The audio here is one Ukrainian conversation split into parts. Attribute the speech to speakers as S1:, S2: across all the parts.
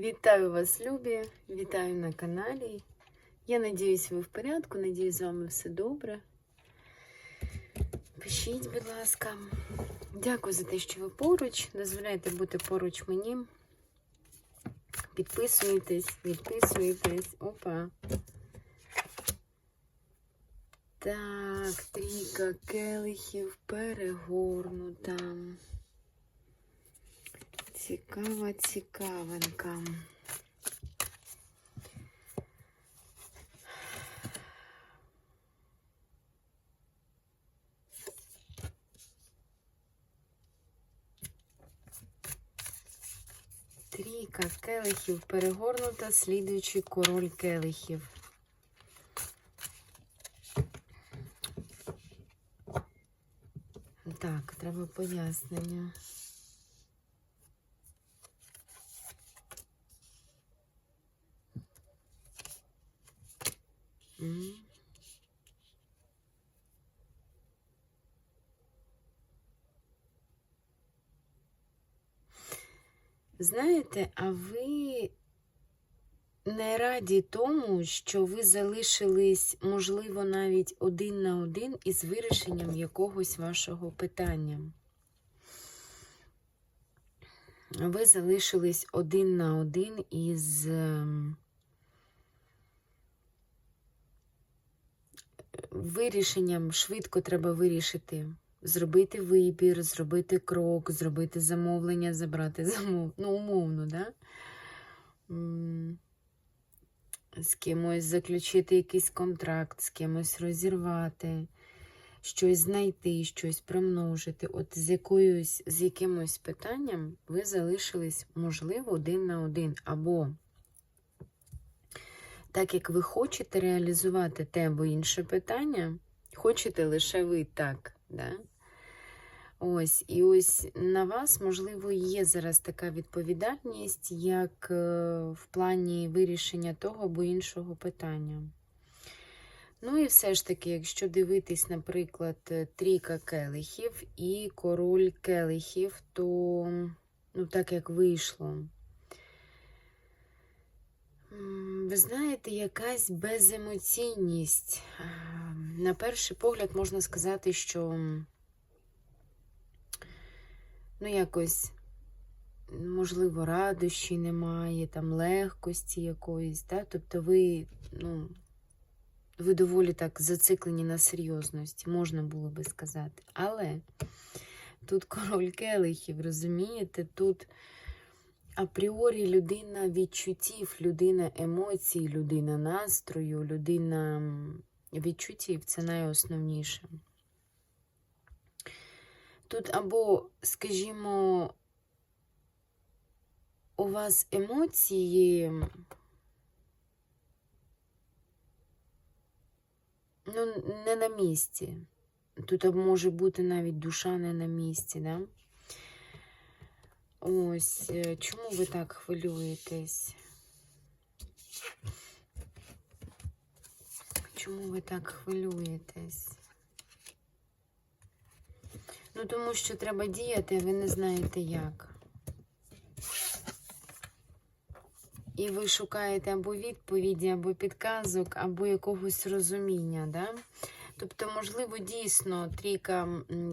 S1: Вітаю вас, любі! Вітаю на каналі. Я надіюсь, ви в порядку. Надіюсь, з вами все добре. Пишіть, будь ласка. Дякую за те, що ви поруч. Дозволяйте бути поруч мені. Підписуйтесь, відписуйтесь. Опа. Так, трійка келихів перегорнута. Цікава цікавинка. Трійка келихів перегорнута, слідуючий король келихів. Так, треба пояснення. Знаєте, а ви не раді тому, що ви залишились, можливо, навіть один на один із вирішенням якогось вашого питання. Ви залишились один на один із ем, вирішенням швидко треба вирішити. Зробити вибір, зробити крок, зробити замовлення, забрати замов... Ну, умовно, да? З кимось заключити якийсь контракт, з кимось розірвати, щось знайти, щось примножити. От з якоюсь, з якимось питанням ви залишились, можливо, один на один. Або так як ви хочете реалізувати те або інше питання, хочете лише ви так. Да? Ось, і ось на вас, можливо, є зараз така відповідальність, як е, в плані вирішення того або іншого питання. Ну і все ж таки, якщо дивитись, наприклад, е, трійка келихів і король келихів, то ну, так як вийшло. Ви знаєте, якась беземоційність. На перший погляд можна сказати, що ну, якось, можливо, радощі немає, там легкості якоїсь, да? тобто ви, ну, ви доволі так зациклені на серйозності, можна було би сказати. Але тут король келихів, розумієте, тут апріорі людина відчуттів, людина емоцій, людина настрою, людина відчуттів це найосновніше. Тут або, скажімо, у вас емоції, ну, не на місці. Тут може бути навіть душа не на місці, да? Ось, е, чому ви так хвилюєтесь? Чому ви так хвилюєтесь? Ну, тому що треба діяти, а ви не знаєте як. І ви шукаєте або відповіді, або підказок, або якогось розуміння, да? Тобто, можливо, дійсно трійка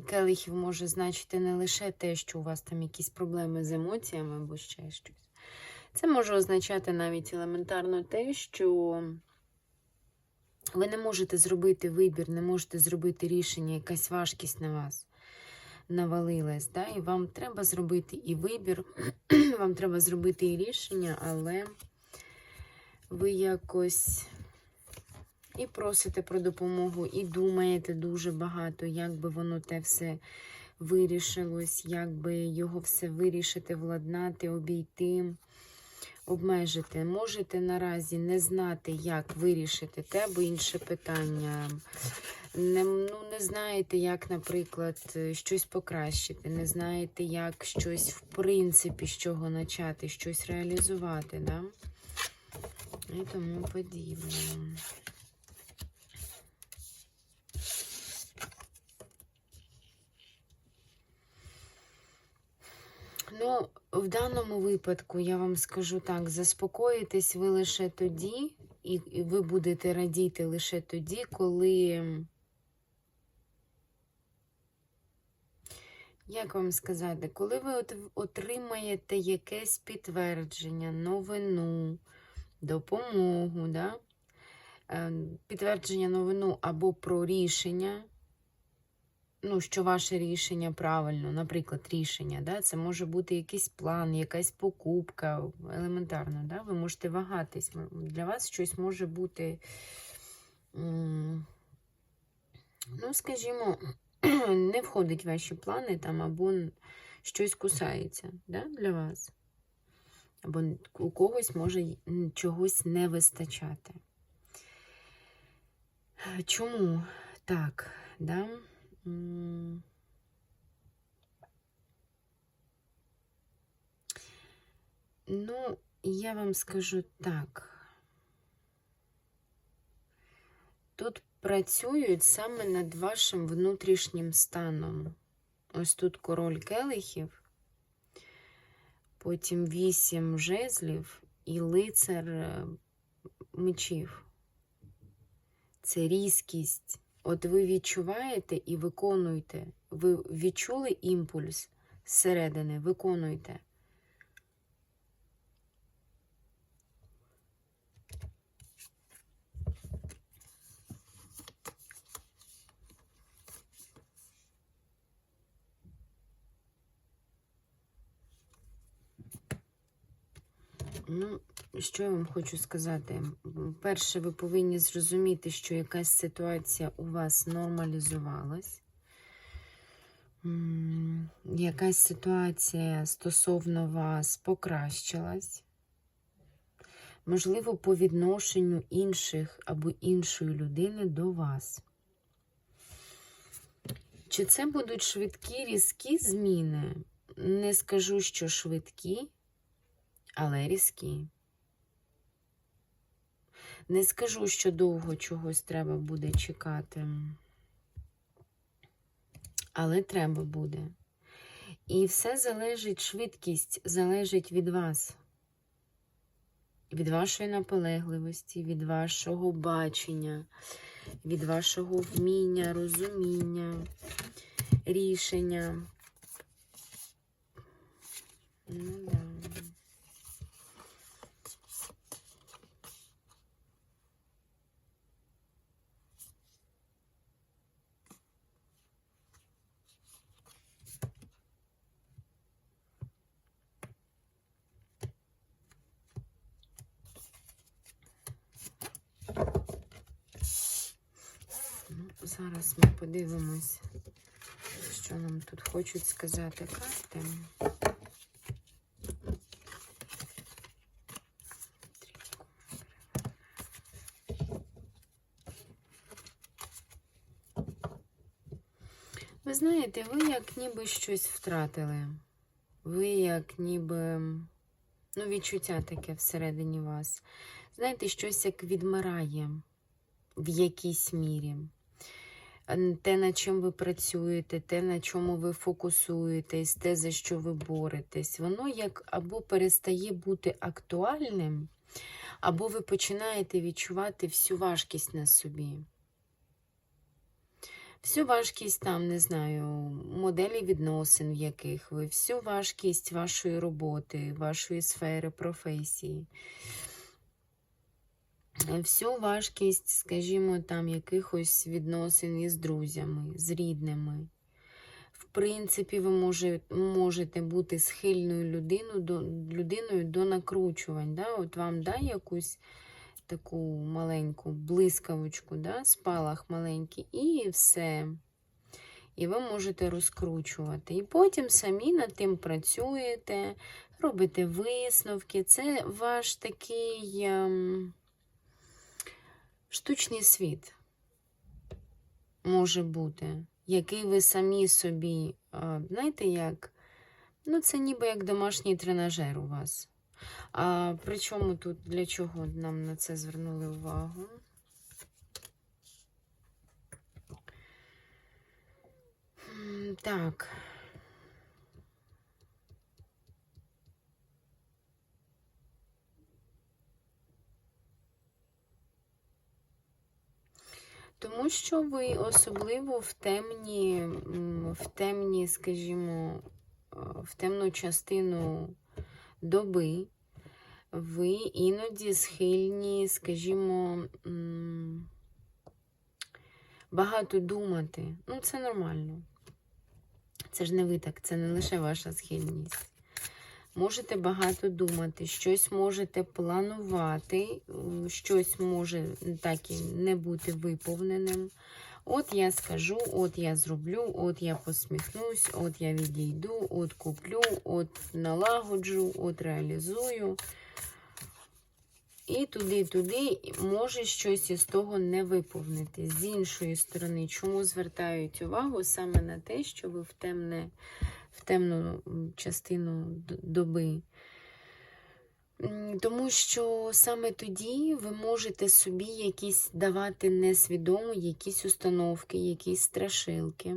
S1: келихів може значити не лише те, що у вас там якісь проблеми з емоціями або ще щось. Це може означати навіть елементарно те, що ви не можете зробити вибір, не можете зробити рішення, якась важкість на вас навалилась. Да? І вам треба зробити і вибір, вам треба зробити і рішення, але ви якось і просите про допомогу, і думаєте дуже багато, як би воно те все вирішилось, як би його все вирішити, владнати, обійти, обмежити. Можете наразі не знати, як вирішити те або інше питання. Не, ну, не знаєте, як, наприклад, щось покращити, не знаєте, як щось, в принципі, з чого почати, щось реалізувати, да? і тому подібне. Ну, в даному випадку я вам скажу так: заспокоїтесь ви лише тоді, і, ви будете радіти лише тоді, коли. Як вам сказати, коли ви отримаєте якесь підтвердження, новину, допомогу, да? Е, підтвердження новину або про рішення, ну, що ваше рішення правильно, наприклад, рішення, да? це може бути якийсь план, якась покупка, елементарно, да? ви можете вагатись. Для вас щось може бути, ну, скажімо, не входить в ваші плани там, або щось кусається да, для вас. Або у когось може чогось не вистачати. Чому так? Да? Ну, я вам скажу так. Тут працюють саме над вашим внутрішнім станом. Ось тут король келихів, потім вісім жезлів і лицар е, мечів. Це різкість. От ви відчуваєте і виконуєте. Ви відчули імпульс зсередини, виконуйте. Ну, що я вам хочу сказати? Перше, ви повинні зрозуміти, що якась ситуація у вас нормалізувалась. Якась ситуація стосовно вас покращилась. Можливо, по відношенню інших або іншої людини до вас. Чи це будуть швидкі, різкі зміни? Не скажу, що швидкі, але різкі. Не скажу, що довго чогось треба буде чекати. Але треба буде. І все залежить, швидкість залежить від вас, від вашої наполегливості, від вашого бачення, від вашого вміння, розуміння, рішення. Ну, да. Ну, зараз ми подивимось, що нам тут хочуть сказати карти. Ви знаєте, ви як ніби щось втратили. Ви як ніби ну, відчуття таке всередині вас. Знаєте, щось як відмирає в якійсь мірі. Те, над чим ви працюєте, те, на чому ви фокусуєтесь, те, за що ви боретесь, воно як або перестає бути актуальним, або ви починаєте відчувати всю важкість на собі. Всю важкість там, не знаю, моделі відносин, в яких ви, всю важкість вашої роботи, вашої сфери, професії всю важкість, скажімо, там якихось відносин із друзями, з рідними. В принципі, ви може, можете бути схильною людину до, людиною до накручувань. Да? От вам дай якусь таку маленьку блискавочку, да? спалах маленький, і все. І ви можете розкручувати. І потім самі над тим працюєте, робите висновки. Це ваш такий. Штучний світ може бути, який ви самі собі, знаєте, як, ну, це ніби як домашній тренажер у вас. А причому тут для чого нам на це звернули увагу? Так. Тому що ви особливо в темні, в темні, скажімо, е, в темну частину доби, ви іноді схильні, скажімо, багато думати. Ну, це нормально. Це ж не ви так, це не лише ваша схильність. Можете багато думати, щось можете планувати, щось може так і не бути виповненим. От я скажу, от я зроблю, от я посміхнусь, от я відійду, от куплю, от налагоджу, от реалізую. І туди-туди може щось із того не виповнити. З іншої сторони, чому звертають увагу саме на те, що ви в темне, в темну частину доби. Тому що саме тоді ви можете собі якісь давати несвідомо якісь установки, якісь страшилки,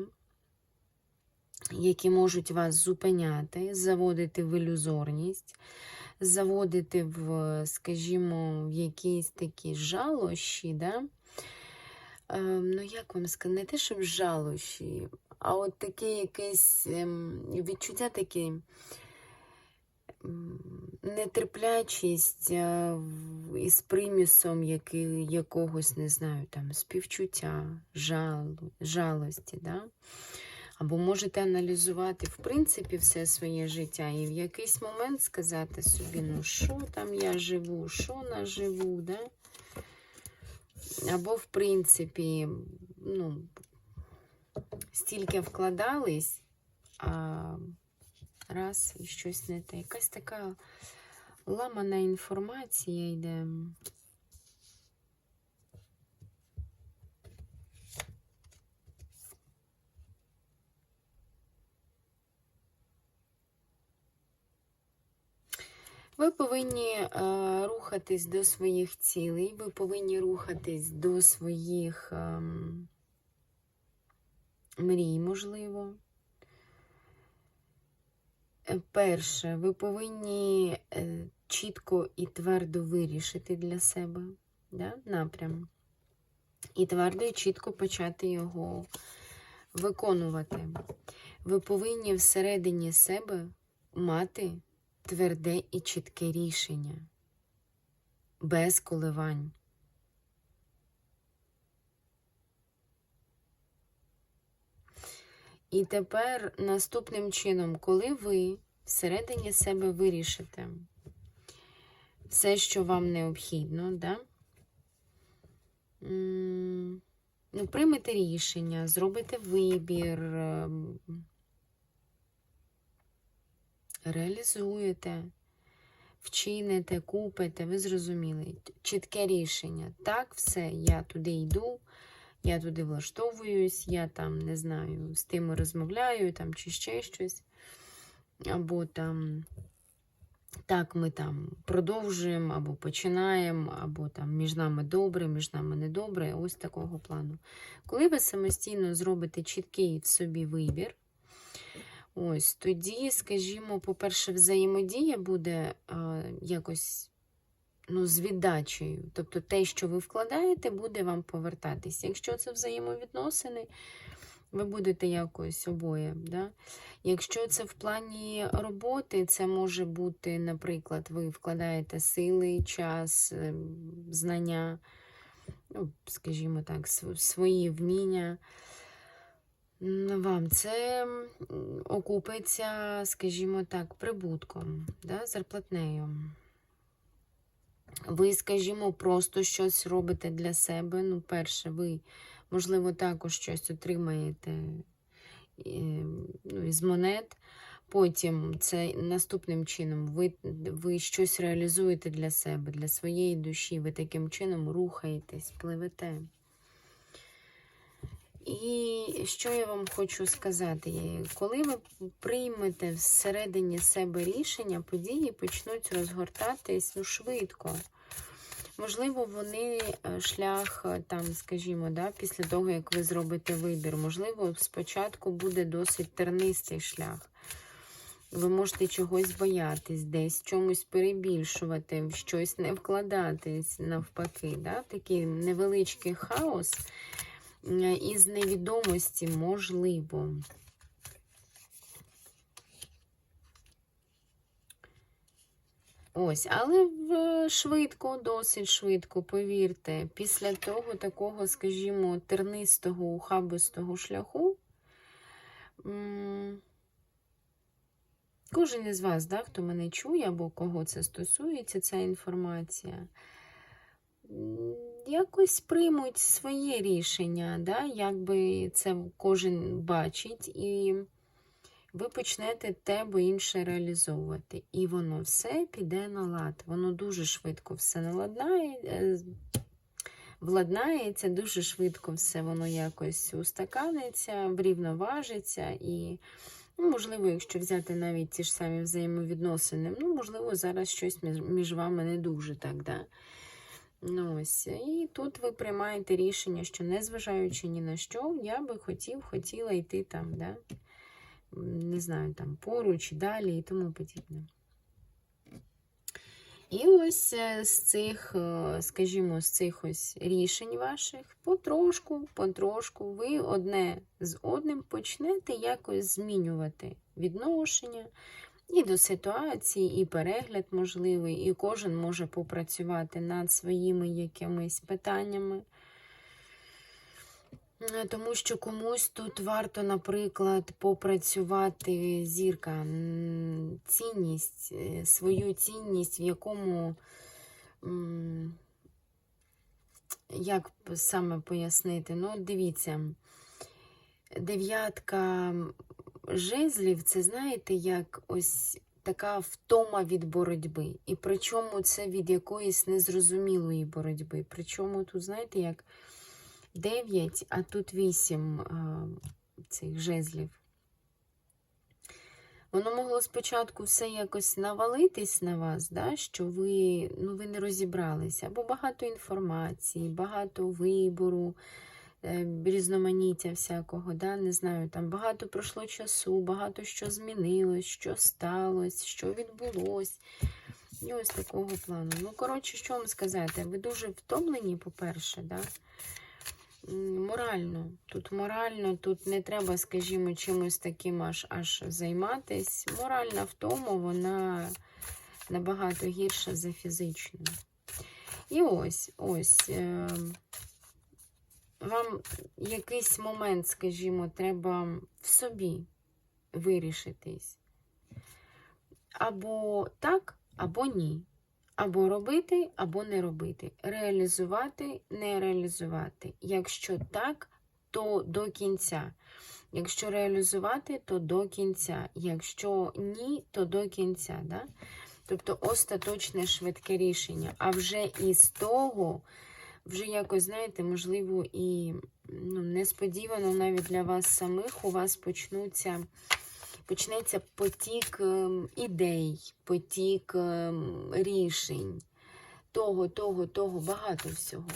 S1: які можуть вас зупиняти, заводити в ілюзорність, заводити в, скажімо, в якісь такі жалощі, да? Ем, ну, як вам сказати, не те, щоб жалощі, а от таке якесь ем, відчуття таке нетерплячість е, із примісом яки, якогось, не знаю, там, співчуття, жалу, жалості. Да? Або можете аналізувати, в принципі, все своє життя і в якийсь момент сказати собі, ну що там я живу, що наживу, да? Або, в принципі, ну, стільки вкладались, а раз і щось не те. Якась така ламана інформація йде. Ви повинні е, рухатись до своїх цілей, ви повинні рухатись до своїх ем, мрій, можливо. Е, Перше, ви повинні е, чітко і твердо вирішити для себе да, напрям. І твердо і чітко почати його виконувати. Ви повинні всередині себе мати тверде і чітке рішення, без коливань. І тепер наступним чином, коли ви всередині себе вирішите все, що вам необхідно, да? Ну, приймете рішення, зробите вибір, ем, реалізуєте, вчините, купите, ви зрозуміли. Чітке рішення. Так, все, я туди йду, я туди влаштовуюсь, я там, не знаю, з тими розмовляю там, чи ще щось. Або там, так, ми там продовжуємо, або починаємо, або там між нами добре, між нами недобре. Ось такого плану. Коли ви самостійно зробите чіткий в собі вибір, ось тоді, скажімо, по-перше, взаємодія буде а, якось ну, з віддачею. Тобто те, що ви вкладаєте, буде вам повертатись. Якщо це взаємовідносини, ви будете якось обоє. Да? Якщо це в плані роботи, це може бути, наприклад, ви вкладаєте сили, час, ем, знання, ну, скажімо так, свої вміння. Вам це окупиться, скажімо так, прибутком, да, зарплатнею. Ви, скажімо, просто щось робите для себе. Ну, перше, ви, можливо, також щось отримаєте е, ну, із монет. Потім це наступним чином ви, ви щось реалізуєте для себе, для своєї душі. Ви таким чином рухаєтесь, пливете. І що я вам хочу сказати? Коли ви приймете всередині себе рішення, події почнуть розгортатись ну, швидко. Можливо, вони е, шлях, е, там, скажімо, да, після того, як ви зробите вибір, можливо, спочатку буде досить тернистий шлях. Ви можете чогось боятись, десь чомусь перебільшувати, в щось не вкладатись навпаки. Да? Такий невеличкий хаос із невідомості, можливо. Ось, але швидко, досить швидко, повірте, після того такого, скажімо, тернистого, ухабистого шляху. Кожен із вас, да, хто мене чує, або кого це стосується, ця інформація, якось приймуть своє рішення, да, якби це кожен бачить, і ви почнете те або інше реалізовувати. І воно все піде на лад. Воно дуже швидко все наладнає, е, владнається, дуже швидко все воно якось устаканиться, врівноважиться і. Ну, можливо, якщо взяти навіть ті ж самі взаємовідносини, ну, можливо, зараз щось між, між вами не дуже так, да? Ну, ось. І тут ви приймаєте рішення, що незважаючи ні на що, я би хотів, хотіла йти там, да? Не знаю, там поруч, далі і тому подібне. І ось е, з цих, е, скажімо, з цих ось рішень ваших, потрошку, потрошку, ви одне з одним почнете якось змінювати відношення і до ситуації, і перегляд можливий, і кожен може попрацювати над своїми якимись питаннями. Е, Тому що комусь тут варто, наприклад, попрацювати зірка, цінність, е, свою цінність, в якому, як саме пояснити, ну, дивіться, дев'ятка жезлів, це знаєте, як ось така втома від боротьби. І причому це від якоїсь незрозумілої боротьби. Причому тут, знаєте, як 9, а тут 8 а, цих жезлів. Воно могло спочатку все якось навалитись на вас, да, що ви, ну, ви не розібралися, або багато інформації, багато вибору, е, різноманіття всякого, да, не знаю, там багато пройшло часу, багато що змінилось, що сталося, що відбулось. І ось такого плану. Ну, коротше, що вам сказати? Ви дуже втомлені, по-перше, да? Морально. Тут морально, тут не треба, скажімо, чимось таким аж аж займатись. Моральна втома, вона набагато гірша за фізичну. І ось, ось. Вам якийсь момент, скажімо, треба в собі вирішитись. Або так, або ні. Або робити, або не робити. Реалізувати, не реалізувати. Якщо так, то до кінця. Якщо реалізувати, то до кінця. Якщо ні, то до кінця. Да? Тобто остаточне швидке рішення. А вже із того, вже якось, знаєте, можливо, і ну, несподівано навіть для вас самих у вас почнуться почнеться потік ем, ідей, потік ем, рішень, того, того, того, багато всього.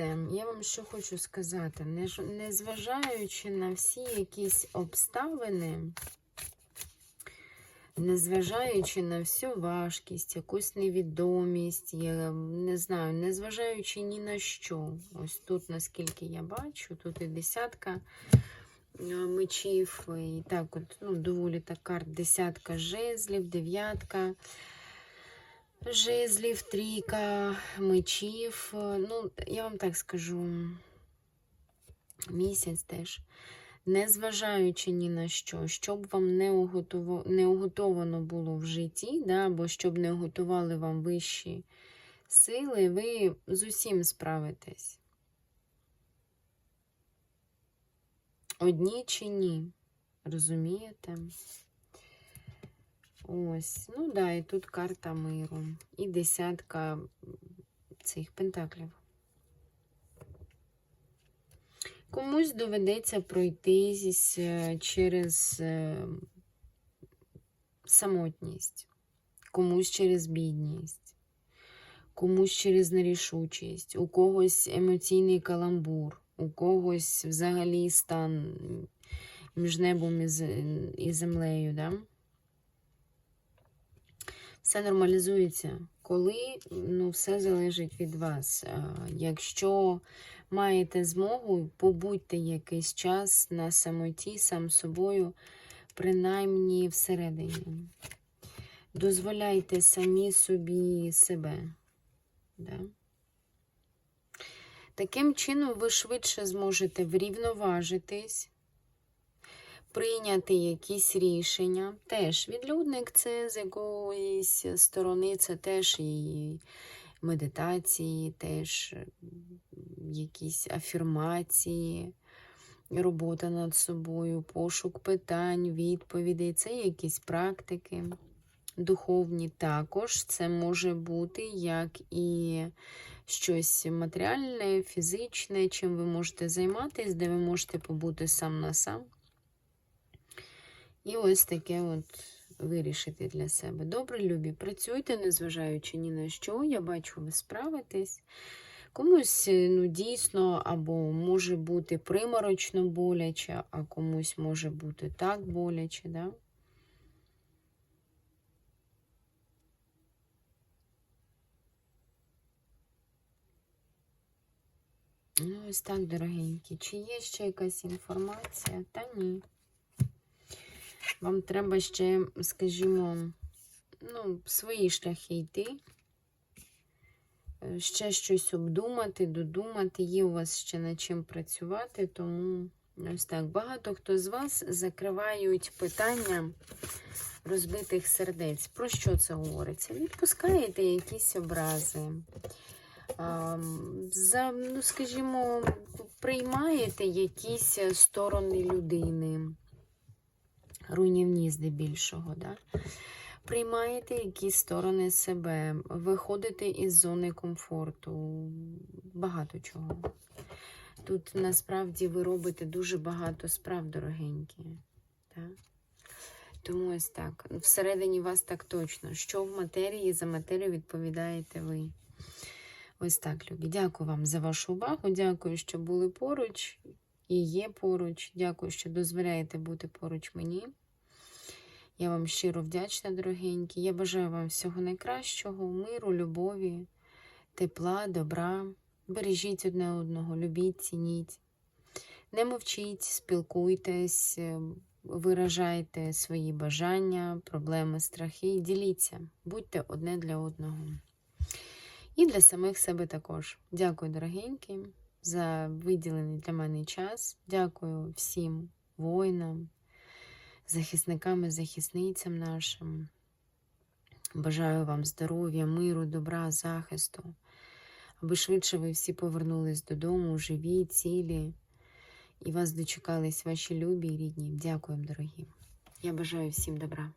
S1: Знаєте, я вам що хочу сказати, незважаючи на всі якісь обставини, незважаючи на всю важкість, якусь невідомість, я не знаю, незважаючи ні на що. Ось тут, наскільки я бачу, тут і десятка мечів, і так от, ну, доволі так карт, десятка жезлів, дев'ятка. Жезлів, трійка, мечів. Ну, я вам так скажу, місяць теж. Незважаючи ні на що, щоб вам не, уготово, не уготовано було в житті, да, або щоб не готували вам вищі сили, ви з усім справитесь. Одні чи ні. Розумієте? Ось, ну да, і тут карта миру. І десятка цих пентаклів. Комусь доведеться пройтись е, через е, самотність, комусь через бідність, комусь через нерішучість, у когось емоційний каламбур, у когось взагалі стан між небом і землею. Да? Все нормалізується. Коли ну, все залежить від вас. Якщо маєте змогу, побудьте якийсь час на самоті сам собою, принаймні всередині. Дозволяйте самі собі себе. Да? Таким чином, ви швидше зможете врівноважитись, прийняти якісь рішення. Теж відлюдник це з якоїсь сторони, це теж і медитації, теж якісь афірмації, робота над собою, пошук питань, відповідей. Це якісь практики духовні. Також це може бути як і щось матеріальне, фізичне, чим ви можете займатися, де ви можете побути сам на сам. І ось таке от вирішити для себе. Добре, любі, працюйте, незважаючи ні на що. Я бачу, ви справитесь. Комусь е, ну, дійсно або може бути приморочно боляче, а комусь може бути так боляче. Да? Ну, ось так, дорогенькі. Чи є ще якась інформація? Та ні. Вам треба ще, скажімо, ну, свої шляхи йти, е, ще щось обдумати, додумати. Є у вас ще над чим працювати, тому ось так. Багато хто з вас закривають питання розбитих сердець. Про що це говориться? Відпускаєте якісь образи. За, ну, скажімо, приймаєте якісь сторони людини руйнівні здебільшого. Да? Приймаєте якісь сторони себе, виходите із зони комфорту, багато чого. Тут насправді ви робите дуже багато справ, дорогенькі. Так? Тому ось так. Всередині вас так точно. Що в матерії, за матерію відповідаєте ви. Ось так, любі. Дякую вам за вашу увагу. Дякую, що були поруч і є поруч. Дякую, що дозволяєте бути поруч мені. Я вам щиро вдячна, дорогенькі. Я бажаю вам всього найкращого, миру, любові, тепла, добра. Бережіть одне одного, любіть, цініть. Не мовчіть, спілкуйтесь, е, виражайте свої бажання, проблеми, страхи. Діліться, будьте одне для одного. І для самих себе також. Дякую, дорогенькі, за виділений для мене час. Дякую всім воїнам, захисникам і захисницям нашим. Бажаю вам здоров'я, миру, добра, захисту, аби швидше ви всі повернулись додому, живі, цілі, і вас дочекались ваші любі і рідні. Дякую, дорогі. Я бажаю всім добра.